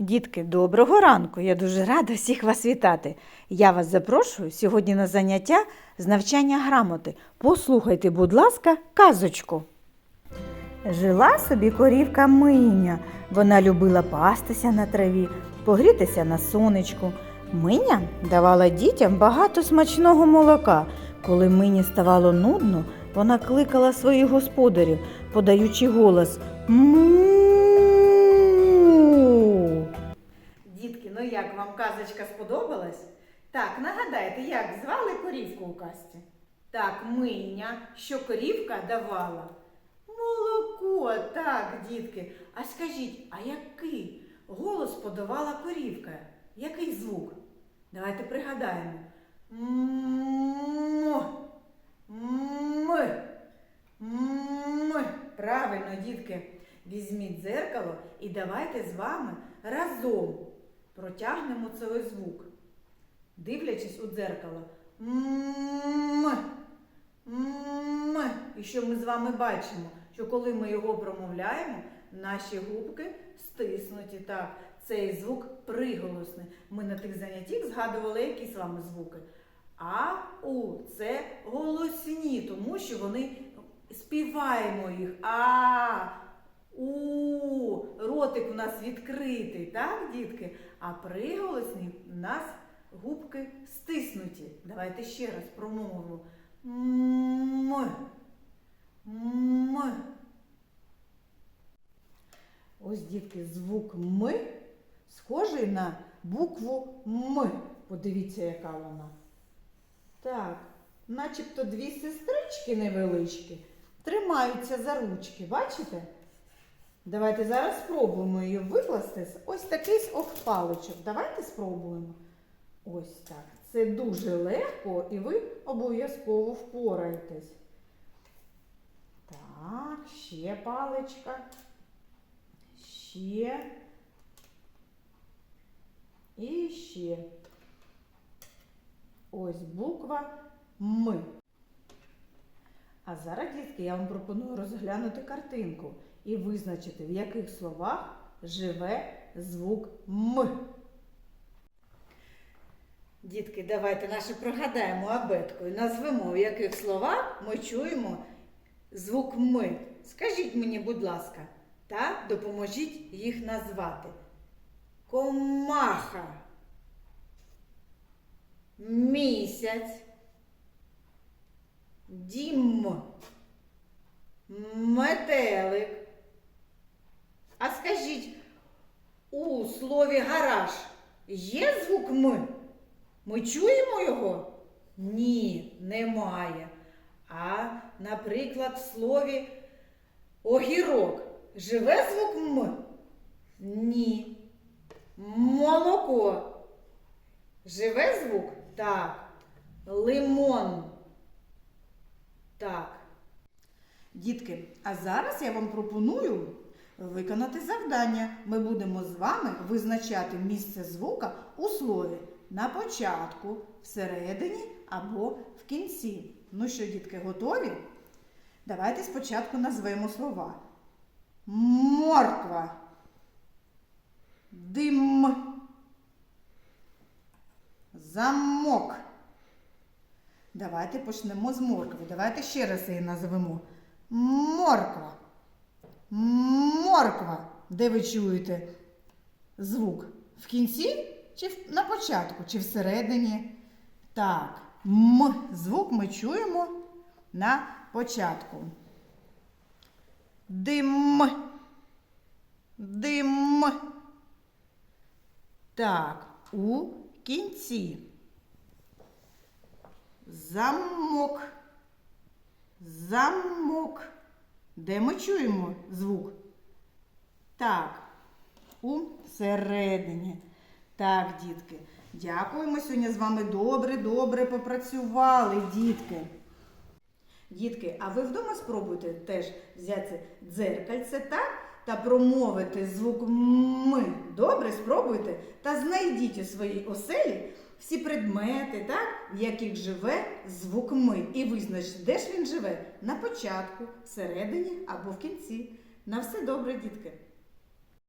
Дітки, доброго ранку! Я дуже рада всіх вас вітати. Я вас запрошую сьогодні на заняття з навчання грамоти. Послухайте, будь ласка, казочку. Жила собі корівка Миня. Вона любила пастися на траві, погрітися на сонечку. Миня давала дітям багато смачного молока. Коли Мині ставало нудно, вона кликала своїх господарів, подаючи голос му. Казочка сподобалась? Так, нагадайте, як звали корівку у казці? Так, Миня, що корівка давала? Молоко, так, дітки. А скажіть, а який голос подавала корівка? Який звук? Давайте пригадаємо. М. Правильно, дітки. Візьміть дзеркало і давайте з вами разом протягнемо цей звук. Дивлячись у дзеркало. М. М. І що ми з вами бачимо? Що коли ми його промовляємо, наші губки стиснуті. Так, цей звук приголосний. Ми на тих заняттях згадували які з вами звуки. А, у це голосні, тому що вони співаємо їх. А, у, ротик у нас відкритий, так, дітки? А приголосні у нас губки стиснуті. Давайте ще раз промовимо. М. М. Ось, дітки, звук М схожий на букву М. Подивіться, яка вона. Так, начебто дві сестрички невеличкі тримаються за ручки, бачите? Давайте зараз спробуємо її викласти з ось такий ось паличок. Давайте спробуємо. Ось так. Це дуже легко і ви обов'язково впораєтесь. Так, ще паличка. Ще. І ще. Ось буква М. А зараз, дітки, я вам пропоную розглянути картинку і визначити, в яких словах живе звук М. Дітки, давайте наше прогадаємо абетку і назвемо, в яких словах ми чуємо звук М. Скажіть мені, будь ласка, та допоможіть їх назвати. Комаха. Місяць. Дім. Метелик. А скажіть, у слові гараж є звук М? Ми чуємо його? Ні, немає. А, наприклад, в слові огірок живе звук М? Ні. Молоко. Живе звук? Так. Лимон. Так. Дітки, а зараз я вам пропоную виконати завдання. Ми будемо з вами визначати місце звука у слові на початку, всередині або в кінці. Ну що, дітки, готові? Давайте спочатку назвемо слова. Морква. Дим. Замок. Давайте почнемо з моркви. Давайте ще раз її назвемо. Морква. Морква. Де ви чуєте звук? В кінці чи на початку, чи всередині? Так, М звук ми чуємо на початку. Дим. Дим. Так, у кінці. Замок. Замок. Де ми чуємо звук? Так, у середині. Так, дітки. Дякуємо. Сьогодні з вами добре-добре попрацювали, дітки. Дітки, а ви вдома спробуйте теж взяти дзеркальце, так? Та промовити звук М. Добре, спробуйте. Та знайдіть у своїй оселі всі предмети, так, в яких живе звук М. І визнач, де ж він живе? На початку, всередині або в кінці. На все добре, дітки.